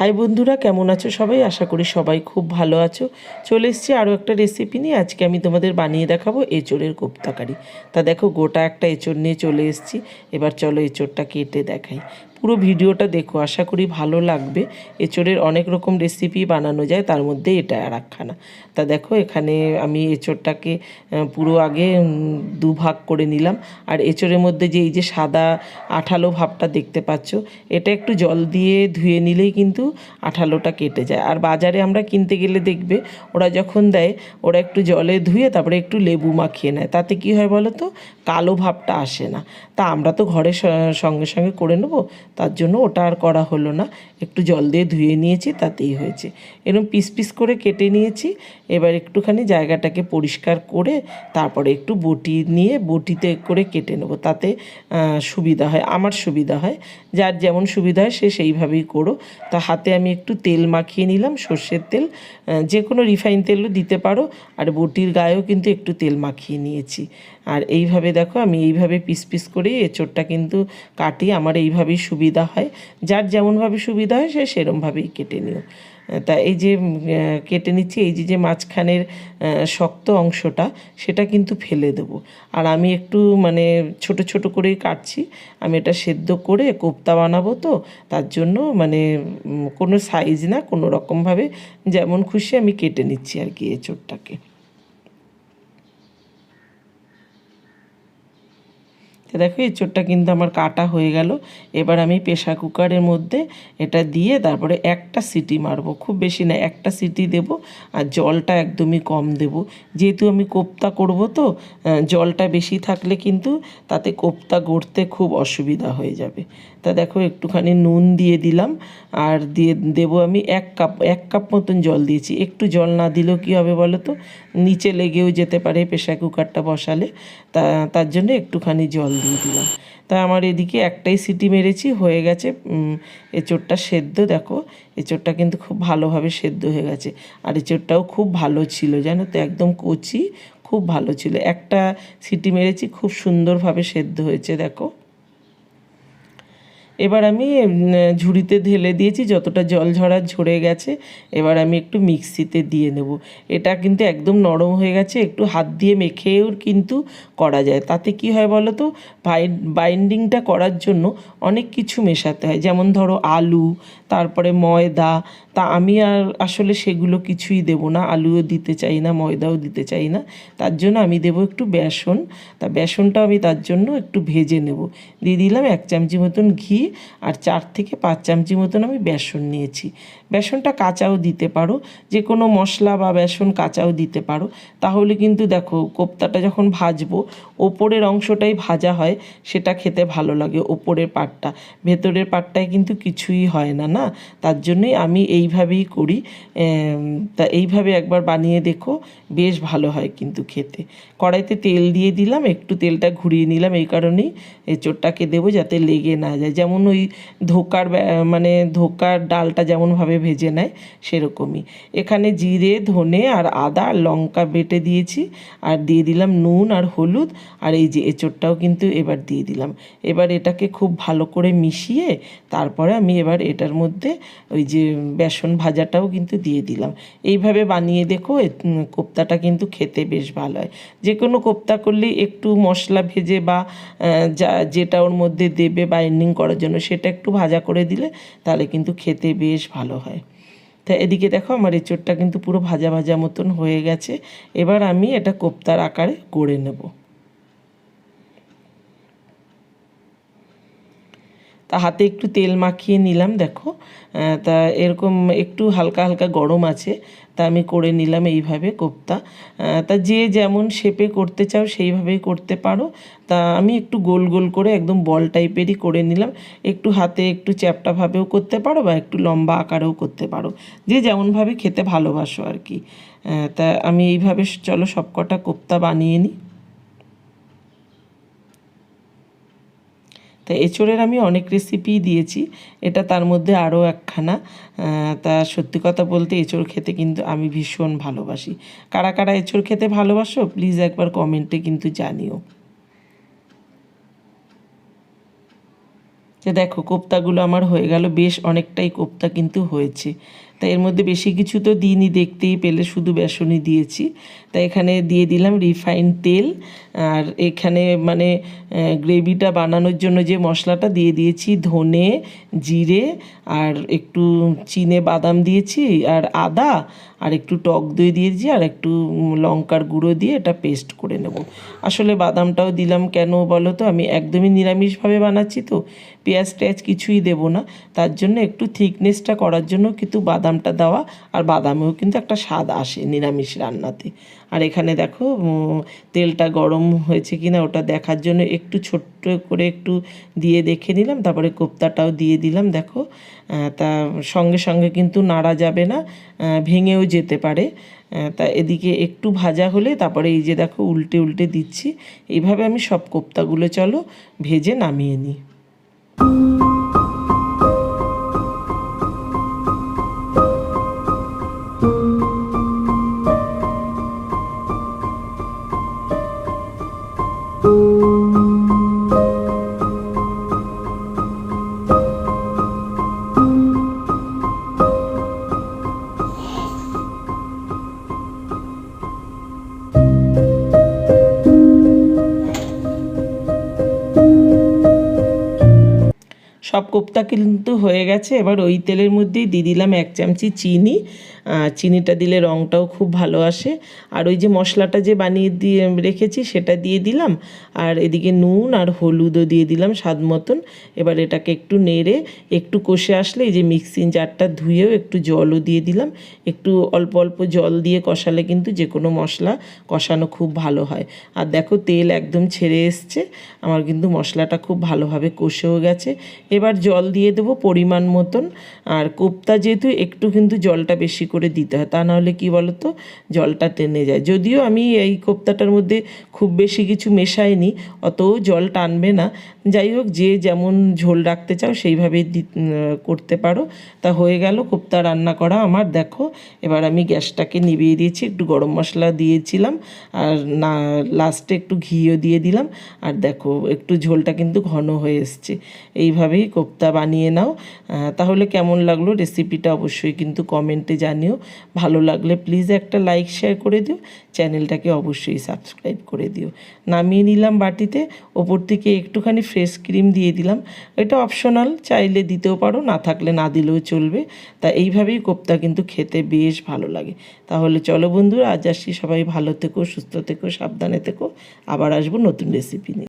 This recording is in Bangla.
হাই বন্ধুরা, কেমন আছো সবাই? আশা করি সবাই খুব ভালো আছো। চলে এসেছি আরও একটা রেসিপি নিয়ে। আজকে আমি তোমাদের বানিয়ে দেখাবো এঁচোড়ের কোপ্তাকারি। তা দেখো, গোটা একটা এঁচোড় নিয়ে চলে এসেছি। এবার চলো এঁচোড়টা কেটে দেখাই। পুরো ভিডিওটা দেখো, আশা করি ভালো লাগবে। এঁচোড়ের অনেক রকম রেসিপি বানানো যায়, তার মধ্যে এটা আর একখানা। তা দেখো, এখানে আমি এঁচোড়টাকে পুরো আগে দুভাগ করে নিলাম। আর এঁচোড়ের মধ্যে যে এই যে সাদা আঠালো ভাবটা দেখতে পাচ্ছ, এটা একটু জল দিয়ে ধুয়ে নিলেই কিন্তু আঠালোটা কেটে যায়। আর বাজারে আমরা কিনতে গেলে দেখবে, ওরা যখন দেয়, ওরা একটু জলে ধুয়ে তারপরে একটু লেবু মাখিয়ে নেয়। তাতে কি হয় বলো তো? কালো ভাবটা আসে না। তা আমরা তো ঘরে সঙ্গে সঙ্গে করে নেব তার জন্য ওটা আর করা হলো না। একটু জল দিয়ে ধুয়ে নিয়েছি, তাতেই হয়েছে। এরকম পিস পিস করে কেটে নিয়েছি। এবার একটুখানি জায়গাটাকে পরিষ্কার করে তারপরে একটু বটি নিয়ে বটিতে করে কেটে নেব। তাতে সুবিধা হয়, আমার সুবিধা হয়। যার যেমন সুবিধা হয় সে সেইভাবেই করো। তা হাতে আমি একটু তেল মাখিয়ে নিলাম, সর্ষের তেল। যে কোনো রিফাইন তেলও দিতে পারো। আর বটির গায়েও কিন্তু একটু তেল মাখিয়ে নিয়েছি। আর এইভাবে দেখো আমি এইভাবে পিস পিস করে এঁচোড়টা কিন্তু কাটি আমার এইভাবেই সুবিধা হয়। যার যেমনভাবে সুবিধা হয় সে সেরমভাবেই কেটে নিও। তা এই যে কেটে নিচ্ছি, এই যে যে মাঝখানের শক্ত অংশটা সেটা কিন্তু ফেলে দেবো। আর আমি একটু মানে ছোট ছোট করেই কাটছি। আমি এটা সেদ্ধ করে কোপ্তা বানাবো তো, তার জন্য মানে কোনো সাইজ না, কোনো রকমভাবে যেমন খুশি আমি কেটে নিচ্ছি আর কি এঁচোড়টাকে। তো দেখো, এঁচোড়টা কিন্তু আমার কাটা হয়ে গেল। এবার আমি প্রেশার কুকারের মধ্যে এটা দিয়ে তারপরে একটা সিটি মারবো। খুব বেশি না, একটা সিটি দেব আর জলটা একদমই কম দেব। যেহেতু আমি কোপ্তা করব তো জলটা বেশি থাকলে কিন্তু তাতে কোপ্তা গড়তে খুব অসুবিধা হয়ে যাবে। তা দেখো, একটুখানি নুন দিয়ে দিলাম আর দিয়ে দেবো আমি এক কাপ এক কাপ মতন জল দিয়েছি। একটু জল না দিলেও কী হবে বলো তো? নিচে লেগেও যেতে পারে প্রেশার কুকারটা বসালে। তা, তার জন্য একটুখানি জল দিয়ে দিলাম। তা আমার এদিকে একটাই সিটি মেরেছি, হয়ে গেছে এচোরটা সেদ্ধ, দেখো, এঁচোড়টা কিন্তু খুব ভালোভাবে সেদ্ধ হয়ে গেছে। আর এঁচোড়টাও খুব ভালো ছিল, জানো তো, একদম কচি, খুব ভালো ছিল। একটা সিটি মেরেছি, খুব সুন্দরভাবে সেদ্ধ হয়েছে, দেখো। এবার আমি ঝুড়িতে ঢেলে দিয়েছি, যতটা জল ঝরার ঝরে গেছে, এবার আমি একটু মিক্সিতে দিয়ে নেব। এটা কিন্তু একদম নরম হয়ে গেছে, একটু হাত দিয়ে মেখেও কিন্তু করা যায়। তাতে কি হয় বলো তো বাইন্ডিংটা করার জন্য অনেক কিছু মেশাতে হয়। যেমন ধরো আলু, তারপরে ময়দা, তা আমি আর আসলে সেগুলো কিছুই দেবো না, আলুও দিতে চাই না, ময়দাও দিতে চাই না। তার জন্য আমি দেবো একটু বেসন। তা বেসনটা আমি তার জন্য একটু ভেজে নেব। দিয়ে দিলাম এক চামচি মতন ঘি আর চার থেকে পাঁচ চামচি মতন আমি বেসন নিয়েছি। বেসনটা কাঁচাও দিতে পারো যে কোনো মশলা বা বেসন কাঁচাও দিতে পারো। তাহলে কিন্তু দেখো, কোপ্তাটা যখন ভাজবো, ওপরের অংশটাই ভাজা হয়, সেটা খেতে ভালো লাগে ওপরের পাটটা। ভেতরের পাটটায় কিন্তু কিছুই হয় না না? তার জন্যই আমি এইভাবেই করি। তা এইভাবে একবার বানিয়ে দেখো, বেশ ভালো হয় কিন্তু খেতে। কড়াইতে তেল দিয়ে দিলাম, একটু তেলটা ঘুরিয়ে নিলাম, এই কারণেই এঁচোড়টাকে দেবো যাতে লেগে না যায়। যেমন ওই ধোকার মানে ধোকার ডালটা যেমনভাবে ভেজে নেয়, সেরকমই। এখানে জিরে, ধনে আর আদা, লঙ্কা বেটে দিয়েছি, আর দিয়ে দিলাম নুন আর হলুদ, আর এই যে এঁচোড়টাও কিন্তু এবার দিয়ে দিলাম। এবার এটাকে খুব ভালো করে মিশিয়ে তারপরে আমি এবার এটার মধ্যে ওই যে বেসন ভাজাটাও কিন্তু দিয়ে দিলাম। এইভাবে বানিয়ে দেখো কোপ্তাটা কিন্তু খেতে বেশ ভালো হয়। যে কোনো কোপ্তা করলে একটু মশলা ভেজে বা যা, যেটা ওর মধ্যে দেবে বাইন্ডিং করার জন্য সেটা একটু ভাজা করে দিলে তাহলে কিন্তু খেতে বেশ ভালো হয়। তা এদিকে দেখো আমার এঁচোড়টা কিন্তু পুরো ভাজা ভাজা মতন হয়ে গেছে। এবার আমি এটা কোপ্তার আকারে গড়ে নেব। তা হাতে একটু তেল মাখিয়ে নিলাম, দেখো। তা এরকম একটু হালকা হালকা গরম আছে, তা আমি করে নিলাম এইভাবে কোপ্তা। তা যে যেমন শেপে করতে চাও সেইভাবেই করতে পারো। তা আমি একটু গোল গোল করে একদম বল টাইপেরই করে নিলাম। একটু হাতে একটু চ্যাপটাভাবেও করতে পারো বা একটু লম্বা আকারেও করতে পারো। যে যেমনভাবে খেতে ভালোবাসো আর কি। তা আমি এইভাবে চলো সবকটা কোপ্তা বানিয়ে নিই। তা এঁচোড়ের আমি অনেক রেসিপিই দিয়েছি। এটা তার মধ্যে আরও একখানা। তা সত্যি কথা বলতে এঁচোড় খেতে কিন্তু আমি ভীষণ ভালোবাসি। কারা কারা এঁচোড় খেতে ভালোবাসো প্লিজ একবার কমেন্টে কিন্তু জানিও। যে দেখো, কোপ্তাগুলো আমার হয়ে গেল, বেশ অনেকটাই কোপ্তা কিন্তু হয়েছে। তাই এর মধ্যে বেশি কিছু তো দিইনি দেখতেই পেলে, শুধু বেসনই দিয়েছি। তাই এখানে দিয়ে দিলাম রিফাইন তেল, আর এখানে মানে গ্রেভিটা বানানোর জন্য যে মশলাটা দিয়ে দিয়েছি, ধনে, জিরে, আর একটু চিনে বাদাম দিয়েছি, আর আদা, আর একটু টক দই দিয়েছি, আর একটু লঙ্কার গুঁড়ো দিয়ে এটা পেস্ট করে নেব। আসলে বাদামটাও দিলাম কেন বলো তো, আমি একদমই নিরামিষভাবে বানাচ্ছি তো পেঁয়াজ টেয়াজ কিছুই দেবো না। তার জন্য একটু থিকনেসটা করার জন্য কিন্তু বাদামটা দেওয়া আর বাদামেও কিন্তু একটা স্বাদ আসে নিরামিষ রান্নাতে। আর এখানে দেখো তেলটা গরম হয়েছে কি না ওটা দেখার জন্য একটু ছোট্ট করে একটু দিয়ে দেখে নিলাম, তারপরে কোপ্তাটাও দিয়ে দিলাম, দেখো। তা সঙ্গে সঙ্গে কিন্তু নাড়া যাবে না ভেঙেও যেতে পারে। তা এদিকে একটু ভাজা হলে তারপরে এই যে দেখো উল্টে উল্টে দিচ্ছি, এইভাবে আমি সব কোপ্তাগুলো চলো ভেজে নামিয়ে নিই। সব কোপ্তা কিন্তু হয়ে গেছে। এবার ওই তেলের মধ্যেই দিয়ে দিলাম এক চামচি চিনি। চিনিটা দিলে রঙটাও খুব ভালো আসে। আর ওই যে মশলাটা যে বানিয়ে দিয়ে রেখেছি, সেটা দিয়ে দিলাম। আর এদিকে নুন আর হলুদও দিয়ে দিলাম স্বাদ মতন। এবার এটাকে একটু নেড়ে একটু কষে আসলে এই যে মিক্সিং জারটা ধুয়েও একটু জলও দিয়ে দিলাম। একটু অল্প অল্প জল দিয়ে কষালে কিন্তু যে কোনো মশলা কষানো খুব ভালো হয়। আর দেখো তেল একদম ছেড়ে এসছে। আমার কিন্তু মশলাটা খুব ভালোভাবে কষেও গেছে। এবার জল দিয়ে দেবো পরিমাণ মতন। আর কোপ্তা যেহেতু একটু কিন্তু জলটা বেশি করে দিতে হয়, তা নাহলে কি বলো তো জলটা টেনে যায়। যদিও আমি এই কোপ্তাটার মধ্যে খুব বেশি কিছু মেশাইনি অত জল টানবে না। যাই হোক, যে যেমন ঝোল রাখতে চাও সেইভাবেই করতে পারো। তা হয়ে গেল কোপ্তা রান্না করা আমার। দেখো, এবার আমি গ্যাসটাকে নিভিয়ে দিয়েছি, একটু গরম মশলা দিয়েছিলাম। আর না, লাস্টে একটু ঘিও দিয়ে দিলাম। আর দেখো, একটু ঝোলটা কিন্তু ঘন হয়ে এসছে। এইভাবেই কোপ্তা বানিয়ে নাও। তাহলে কেমন লাগল রেসিপিটা অবশ্যই কিন্তু কমেন্টে জানিও। ভালো লাগলে প্লিজ একটা লাইক শেয়ার করে দিও। চ্যানেলটাকে অবশ্যই সাবস্ক্রাইব করে দিও। নামিয়ে নিলাম বাটিতে। ওপর থেকে একটুখানি ফ্রেশ ক্রিম দিয়ে দিলাম। এটা অপশনাল চাইলে দিতেও পারো, না থাকলে না দিলেও চলবে। তা এইভাবেই কোপ্তা কিন্তু খেতে বেশ ভালো লাগে। তাহলে চলো বন্ধুরা, আজ আসছি। সবাই ভালো থেকো, সুস্থ থেকো, সাবধানে থেকো। আবার আসব নতুন রেসিপি নিয়ে।